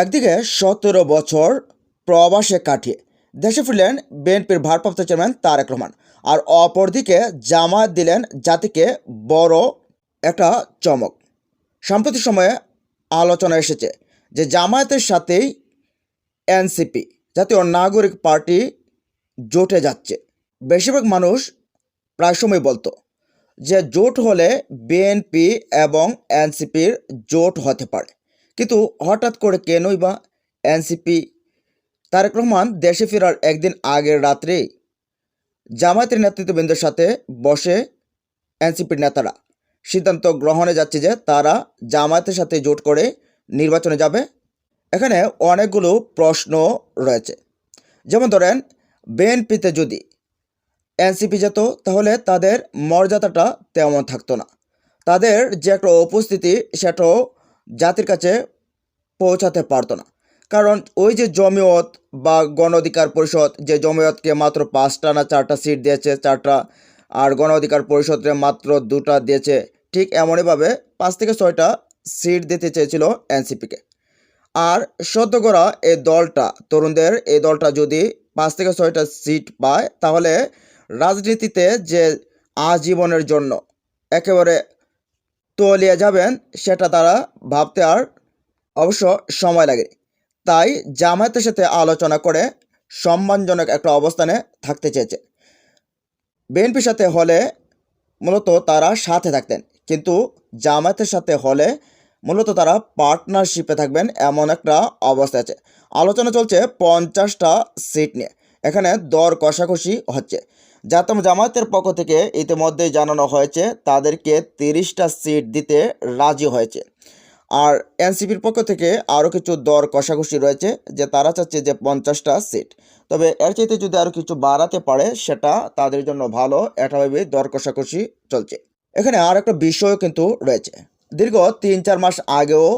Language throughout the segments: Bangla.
একদিকে সতেরো বছর প্রবাসে কাটিয়ে দেশে ফিরলেন বিএনপির ভারপ্রাপ্ত চেয়ারম্যান তারেক রহমান আর অপরদিকে জামায়াত দিলেন জাতিকে বড় একটা চমক। সাম্প্রতিক সময়ে আলোচনা এসেছে যে জামায়াতের সাথেই এনসিপি, জাতীয় নাগরিক পার্টি জোটে যাচ্ছে। বেশিরভাগ মানুষ প্রায় সময় বলতো যে জোট হলে বিএনপি এবং এনসিপির জোট হতে পারে। কিন্তু হঠাৎ করে কেনই বা এনসিপি তারেক রহমান দেশে ফেরার একদিন আগের রাত্রেই জামায়াতের নেতৃত্ববৃন্দের সাথে বসে এনসিপির নেতারা সিদ্ধান্ত গ্রহণে যাচ্ছে যে তারা জামায়াতের সাথে জোট করে নির্বাচনে যাবে। এখানে অনেকগুলো প্রশ্ন রয়েছে। যেমন ধরেন, বিএনপিতে যদি এনসিপি যেত, তাহলে তাদের মর্যাদাটা তেমন থাকতো না। তাদের যে একটা উপস্থিতি, সেটাও জাতির কাছে পৌঁছাতে পারতো না। কারণ ওই যে জমিয়ত বা গণ অধিকার পরিষদ, যে জমিয়তকে মাত্র পাঁচটা না চারটা সিট দিয়েছে, চারটা, আর গণ অধিকার পরিষদে মাত্র দুটা দিয়েছে, ঠিক এমনইভাবে পাঁচ থেকে ছয়টা সিট দিতে চেয়েছিল এনসিপিকে। আর সদ্য করা এই দলটা, তরুণদের এই দলটা যদি পাঁচ থেকে ছয়টা সিট পায়, তাহলে রাজনীতিতে যে আজীবনের জন্য একেবারে তলিয়ে যাবেন, সেটা তারা ভাবতে আর অবশ্য সময় লাগে। তাই জামায়াতের সাথে আলোচনা করে সম্মানজনক একটা অবস্থানে থাকতে চেয়েছে। বিএনপির সাথে হলে মূলত তারা সাথে থাকতেন, কিন্তু জামায়াতের সাথে হলে মূলত তারা পার্টনারশিপে থাকবেন এমন একটা অবস্থা আছে। আলোচনা চলছে পঞ্চাশটা সিট নিয়ে। এখানে দর কষাকষি হচ্ছে। জাতম জামায়াতের পক্ষ থেকে ইতিমধ্যেই জানানো হয়েছে, তাদেরকে তিরিশটা সিট দিতে রাজি হয়েছে। আর এনসিপির পক্ষ থেকে আরও কিছু দর কষাকষি রয়েছে যে তারা চাচ্ছে যে পঞ্চাশটা সিট। তবে এর চাইতে যদি আরও কিছু বাড়াতে পারে, সেটা তাদের জন্য ভালো, এটা ভেবে দর কষাকষি চলছে। এখানে আর একটা বিষয়ও কিন্তু রয়েছে। দীর্ঘ তিন চার মাস আগেও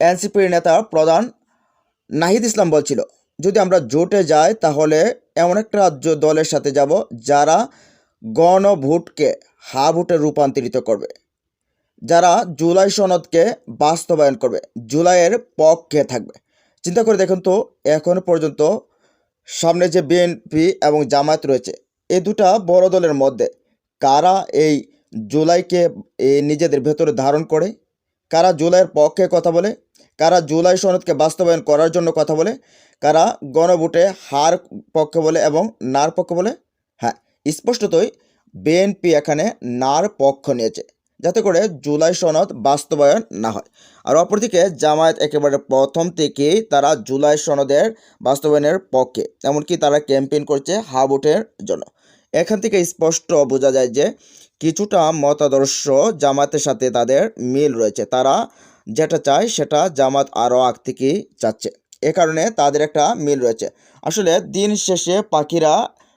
এনসিপির নেতা প্রধান নাহিদ ইসলাম বলছিল, যদি আমরা জোটে যাই, তাহলে এমন একটা রাজ্য দলের সাথে যাব যারা গণভোটকে হা ভোটে রূপান্তরিত করবে, যারা জুলাই সনদকে বাস্তবায়ন করবে, জুলাইয়ের পক্ষে থাকবে। চিন্তা করে দেখুন তো, এখন পর্যন্ত সামনে যে বিএনপি এবং জামায়াত রয়েছে, এ দুটা বড় দলের মধ্যে কারা এই জুলাইকে নিজেদের ভেতরে ধারণ করে? কারা জুলাইয়ের পক্ষে কথা বলে, কারা জুলাই সনদকে বাস্তবায়ন করার জন্য কথা বলে, কারা গণভোটে হার পক্ষে বলে এবং নার পক্ষে বলে? হ্যাঁ স্পষ্টতই বিএনপি এখানে নার পক্ষ নিয়েছে, যাতে করে জুলাই সনদ বাস্তবায়ন না হয়। আর অপরদিকে জামায়াত একেবারে প্রথম থেকেই তারা জুলাই সনদের বাস্তবায়নের পক্ষে, এমনকি তারা ক্যাম্পেইন করছে হা ভোটের জন্য। এখান থেকে স্পষ্ট বোঝা যায় যে কিছুটা মতাদর্শ জামাতের সাথে তাদের মিল রয়েছে। তারা যেটা চায় সেটা জামাত আরও আগ থেকেই চাচ্ছে। এ কারণে তাদের একটা মিল রয়েছে। আসলে দিন শেষে পাখিরা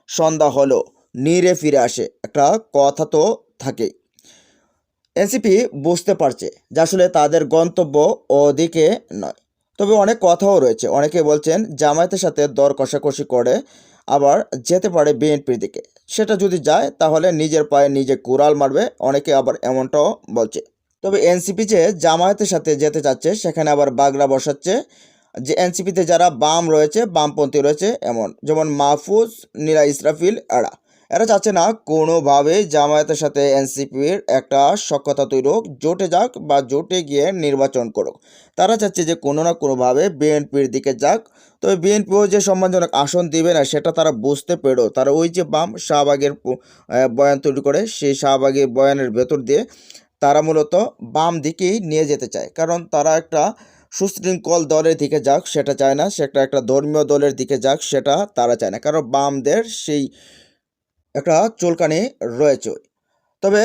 সন্ধ্যা হলো, নিরে ফিরে আসে, একটা কথা তো থাকেই। এনসিপি বুঝতে পারছে যে আসলে তাদের গন্তব্য ওদিকে নয়। তবে অনেক কথাও রয়েছে। অনেকে বলছেন জামায়াতের সাথে দর কষাকষি করে আবার যেতে পারে বিএনপির দিকে। সেটা যদি যায়, তাহলে নিজের পায়ে নিজে কুড়াল মারবে, অনেকে আবার এমনটাও বলছে। তবে এনসিপি যে জামায়াতের সাথে যেতে চাচ্ছে, সেখানে আবার বাগড়া বসাচ্ছে। যে এনসিপিতে যারা বাম রয়েছে, বামপন্থী রয়েছে, এমন। যেমন মাহফুজ নীরা ইসরাফিল, এরা। এরা চাচ্ছে না কোনোভাবে জামায়াতের সাথে এনসিপির একটা সক্ষতা তৈরি হোক জোটে যাক বা জোটে গিয়ে নির্বাচন করুক। তারা চাচ্ছে যে কোনো না কোনোভাবে বিএনপির দিকে যাক। তবে বিএনপিও যে সম্মানজনক আসন দিবে না, সেটা তারা বুঝতে পেরেও তারা ওই যে বাম শাহবাগের বয়ান তৈরি করে, সেই শাহবাগের বয়ানের ভেতর দিয়ে তারা মূলত বাম দিকেই নিয়ে যেতে চায়। কারণ তারা একটা সুশৃঙ্খল দলের দিকে যাক, সেটা চায় না। সেটা একটা ধর্মীয় দলের দিকে যাক, সেটা তারা চায় না। কারণ বামদের সেই একটা চুলকানি রয়েছে। তবে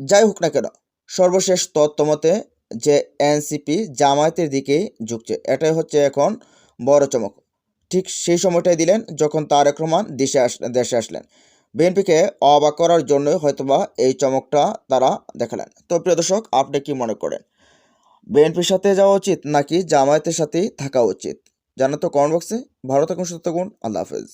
যাই হোক না কেন, সর্বশেষ তত্ত্বমতে যে এনসিপি জামায়াতের দিকেই ঝুঁকছে। এটাই হচ্ছে এখন বড় চমক। ঠিক সেই সময়টাই দিলেন যখন তারেক রহমান দেশে আস, দেশে আসলেন। বিএনপিকে অবাক করার জন্যই হয়তোবা এই চমকটা তারা দেখালেন। তো প্রিয় দর্শক, আপনি কি মনে করেন, বিএনপির সাথে যাওয়া উচিত নাকি জামায়াতের সাথেই থাকা উচিত? জানাতো কমেন্ট বক্সে। ভালো থাকুন, সুস্থ থাকুন। আল্লাহ হাফেজ।